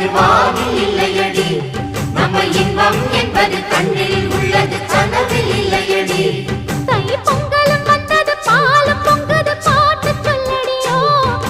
என்பது மண்ணில் இல்லையடி. நம்ம இன்பம்